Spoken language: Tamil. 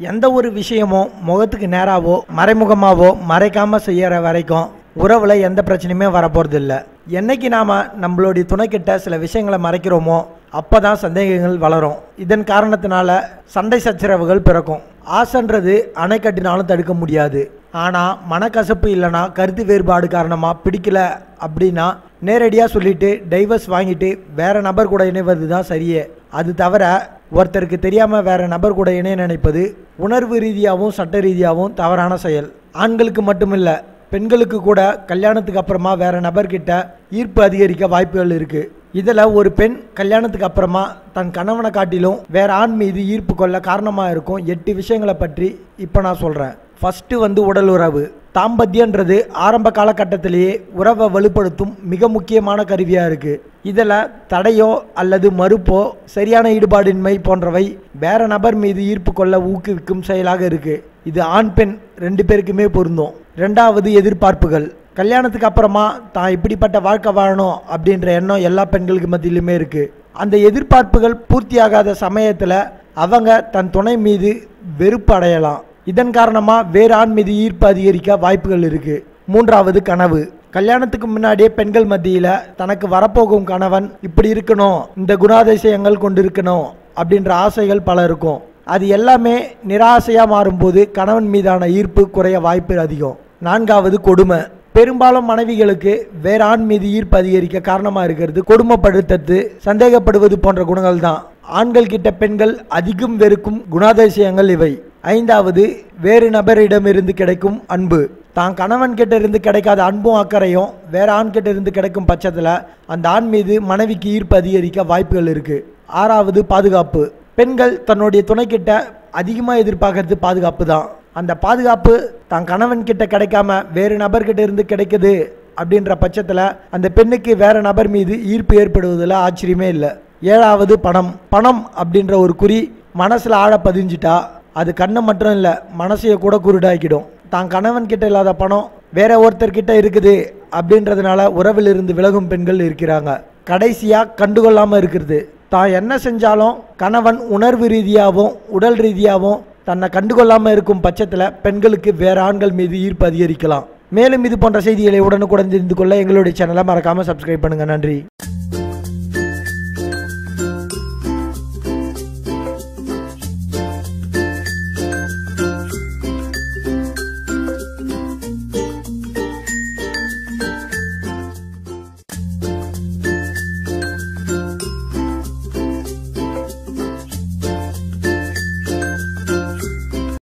எந்த ஒரு விஷயமும் முகத்துக்கு நேராவோ மறைமுகமாகவோ மறைக்காமல் செய்கிற வரைக்கும் உறவில் எந்த பிரச்சனையுமே வரப்போகிறது இல்லை என்னைக்கு நாம் நம்மளுடைய துணைக்கிட்ட சில விஷயங்களை மறைக்கிறோமோ அப்போ தான் சந்தேகங்கள் வளரும். இதன் காரணத்தினால சண்டை சச்சரவுகள் பிறக்கும். ஆசைன்றது அணை கட்டினாலும் தடுக்க முடியாது. ஆனால் மனக்கசப்பு இல்லைனா கருத்து வேறுபாடு காரணமாக பிடிக்கல அப்படின்னா நேரடியாக சொல்லிட்டு டைவர்ஸ் வாங்கிட்டு வேற நபர் கூட இணைவது தான் சரியே. அது தவிர ஒருத்தருக்கு தெரியாமல் வேற நபர் கூட இணைய நினைப்பது உணர்வு ரீதியாகவும் சட்ட ரீதியாகவும் தவறான செயல். ஆண்களுக்கு மட்டுமில்ல பெண்களுக்கு கூட கல்யாணத்துக்கு அப்புறமா வேற நபர்கிட்ட ஈர்ப்பு அதிகரிக்க வாய்ப்புகள் இருக்கு. இதில் ஒரு பெண் கல்யாணத்துக்கு அப்புறமா தன் கணவனை காட்டிலும் வேற ஆண் மீது ஈர்ப்பு கொள்ள காரணமாக இருக்கும் எட்டு விஷயங்களை பற்றி இப்போ நான் சொல்கிறேன் ஃபஸ்ட்டு வந்து உடல் உறவு. தாம்பத்தியன்றது ஆரம்ப காலகட்டத்திலேயே உறவை வலுப்படுத்தும் மிக முக்கியமான கருவியாக இருக்குது இதில் தடையோ அல்லது மறுப்போ சரியான ஈடுபாடின்மை போன்றவை வேற நபர் மீது ஈர்ப்பு கொள்ள ஊக்குவிக்கும் செயலாக இருக்குது இது ஆண் பெண் ரெண்டு பேருக்குமே பொருந்தும். ரெண்டாவது எதிர்பார்ப்புகள். கல்யாணத்துக்கு அப்புறமா தான் இப்படிப்பட்ட வாழ்க்கை வாழணும் அப்படின்ற எண்ணம் எல்லா பெண்களுக்கு மத்தியிலுமே இருக்குது அந்த எதிர்பார்ப்புகள் பூர்த்தியாகாத சமயத்தில் அவங்க தன் துணை மீது வெறுப்பு அடையலாம். இதன் காரணமாக வேறு ஆண் மீது ஈர்ப்பு அதிகரிக்க வாய்ப்புகள் இருக்குது மூன்றாவது கனவு. கல்யாணத்துக்கு முன்னாடியே பெண்கள் மத்தியில் தனக்கு வரப்போகும் கணவன் இப்படி இருக்கணும் இந்த குணாதிசயங்கள் கொண்டு இருக்கணும் அப்படின்ற ஆசைகள் பல இருக்கும். அது எல்லாமே நிராசையாக மாறும்போது கணவன் மீதான ஈர்ப்பு குறைய வாய்ப்பு அதிகம். நான்காவது கொடுமை. பெரும்பாலும் மனைவிகளுக்கு வேற ஆண் மீது ஈர்ப்பு அதிகரிக்க காரணமாக இருக்கிறது கொடுமைப்படுத்தது சந்தேகப்படுவது போன்ற குணங்கள் தான் ஆண்கள் கிட்ட பெண்கள் அதிகம் வெறுக்கும் குணாதிசயங்கள் இவை. ஐந்தாவது வேறு நபரிடமிருந்து கிடைக்கும் அன்பு. தான் கணவன் கிட்ட இருந்து கிடைக்காத அன்பும் அக்கறையும் வேற ஆண் கிட்ட இருந்து கிடைக்கும் பட்சத்தில் அந்த ஆண் மீது மனைவிக்கு ஈர்ப்பு அதிகரிக்க வாய்ப்புகள் இருக்கு. ஆறாவது பாதுகாப்பு. பெண்கள் தன்னுடைய துணைக்கிட்ட அதிகமாக எதிர்பார்க்கறது பாதுகாப்பு தான். அந்த பாதுகாப்பு தான் கணவன் கிட்ட கிடைக்காம வேறு நபர்கிட்ட இருந்து கிடைக்குது அப்படின்ற பட்சத்தில் அந்த பெண்ணுக்கு வேற நபர் மீது ஈர்ப்பு ஏற்படுவதில் ஆச்சரியமே இல்லை. ஏழாவது பணம். பணம் அப்படின்ற ஒரு குறி மனசில் ஆழ பதிஞ்சிட்டா அது கண்ணை மட்டும் இல்லை மனசையை கூட குருடாக்கிடும். தான் கணவன் கிட்ட இல்லாத பணம் வேற ஒருத்தர்கிட்ட இருக்குது அப்படின்றதுனால உறவில் இருந்து விலகும் பெண்கள் இருக்கிறாங்க. கடைசியாக கண்டுகொள்ளாமல் இருக்கிறது. தான் என்ன செஞ்சாலும் கணவன் உணர்வு ரீதியாகவும் உடல் ரீதியாகவும் தன்னை கண்டுகொள்ளாமல் இருக்கும் பட்சத்தில் பெண்களுக்கு வேற ஆண்கள் மீது ஈர்ப்பு அதிகரிக்கலாம். மேலும் இது போன்ற செய்திகளை உடனுக்குடன் தெரிந்து கொள்ள எங்களுடைய சேனலை மறக்காமல் சப்ஸ்கிரைப் பண்ணுங்கள் நன்றி.